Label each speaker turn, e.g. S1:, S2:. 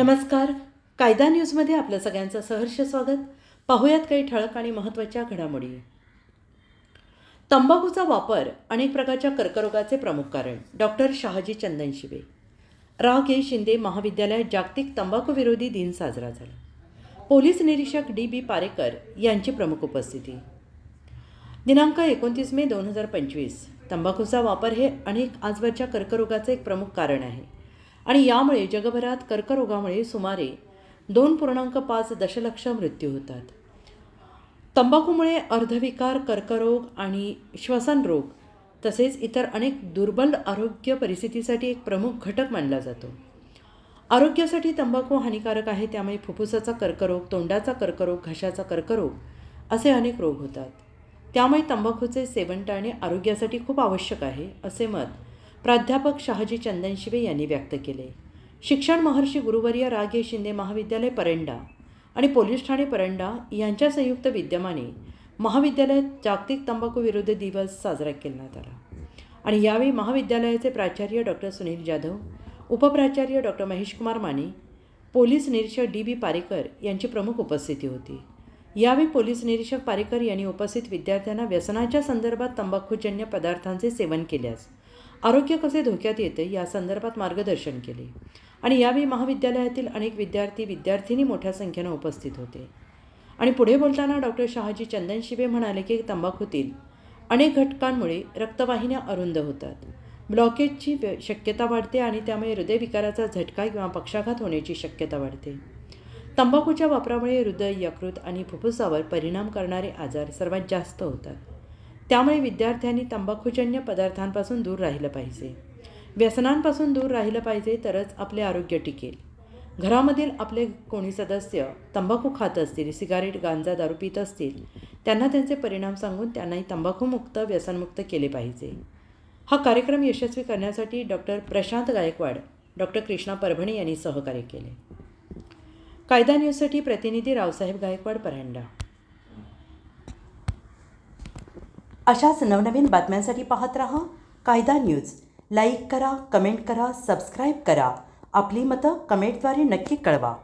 S1: नमस्कार. कायदा न्यूजमध्ये आपलं सगळ्यांचं सहर्ष स्वागत. पाहूयात काही ठळक आणि महत्त्वाच्या घडामोडी. तंबाखूचा वापर अनेक प्रकारच्या कर्करोगाचे प्रमुख कारण. डॉक्टर शहाजी चंदन शिवे. रा के शिंदे महाविद्यालयात जागतिक तंबाखूविरोधी दिन साजरा झाला. पोलीस निरीक्षक डी बी पारेकर यांची प्रमुख उपस्थिती. दिनांक एकोणतीस मे दोन हजार पंचवीस. तंबाखूचा वापर हे अनेक आजवरच्या कर्करोगाचे एक प्रमुख कारण आहे. आणि यामुळे जगभरात कर्करोगामुळे सुमारे दोन पूर्णांक पाच दशलक्ष मृत्यू होतात. तंबाखूमुळे अर्धविकार कर्करोग आणि श्वसन रोग तसेच इतर अनेक दुर्बल आरोग्य परिस्थितीसाठी एक प्रमुख घटक मानला जातो. आरोग्यासाठी तंबाखू हानिकारक आहे त्यामुळे फुफ्फुसाचा कर्करोग तोंडाचा कर्करोग घशाचा कर्करोग असे अनेक रोग होतात. त्यामुळे तंबाखूचे सेवन टाळणे आरोग्यासाठी खूप आवश्यक आहे असे मत प्राध्यापक शहाजी चंदनशिवे यांनी व्यक्त केले. शिक्षण महर्षी गुरुवर्य रागे शिंदे महाविद्यालय परंडा आणि पोलीस ठाणे परंडा यांच्या संयुक्त विद्यमाने महाविद्यालयात जागतिक तंबाखू विरोधी दिवस साजरा करण्यात आला. आणि यावेळी महाविद्यालयाचे प्राचार्य डॉक्टर सुनील जाधव उपप्राचार्य डॉक्टर महेशकुमार माने पोलीस निरीक्षक डी बी पारेकर यांची प्रमुख उपस्थिती होती. यावेळी पोलीस निरीक्षक पारेकर यांनी उपस्थित विद्यार्थ्यांना व्यसनाच्या संदर्भात तंबाखूजन्य पदार्थांचे सेवन केल्यास आरोग्य कसे धोक्यात येते या संदर्भात मार्गदर्शन केले. आणि यावेळी महाविद्यालयातील अनेक विद्यार्थी विद्यार्थिनी मोठ्या संख्येनं उपस्थित होते. आणि पुढे बोलताना डॉक्टर शहाजी चंदनशिबे म्हणाले की तंबाखूतील अनेक घटकांमुळे रक्तवाहिन्या अरुंद होतात. ब्लॉकेजची व्य- शक्यता वाढते आणि त्यामुळे हृदयविकाराचा झटका किंवा पक्षाघात होण्याची शक्यता वाढते. तंबाखूच्या वापरामुळे हृदय यकृत आणि फुफ्फुसावर परिणाम करणारे आजार सर्वात जास्त होतात. त्यामुळे विद्यार्थ्यांनी तंबाखूजन्य पदार्थांपासून दूर राहिलं पाहिजे. व्यसनांपासून दूर राहिलं पाहिजे तरच आपले आरोग्य टिकेल. घरामधील आपले कोणी सदस्य तंबाखू खात असतील सिगारेट गांजा दारू पित असतील त्यांना त्यांचे परिणाम सांगून त्यांनाही तंबाखूमुक्त व्यसनमुक्त केले पाहिजे. हा कार्यक्रम यशस्वी करण्यासाठी डॉक्टर प्रशांत गायकवाड डॉक्टर कृष्णा परभणी यांनी सहकार्य केले. कायदा न्यूजसाठी प्रतिनिधी रावसाहेब गायकवाड परांडा. अशाच नवनवीन बातम्यांसाठी पाहत राहा कायदा न्यूज. लाईक करा कमेंट करा सबस्क्राईब करा. आपली मतं कमेंटद्वारे नक्की कळवा.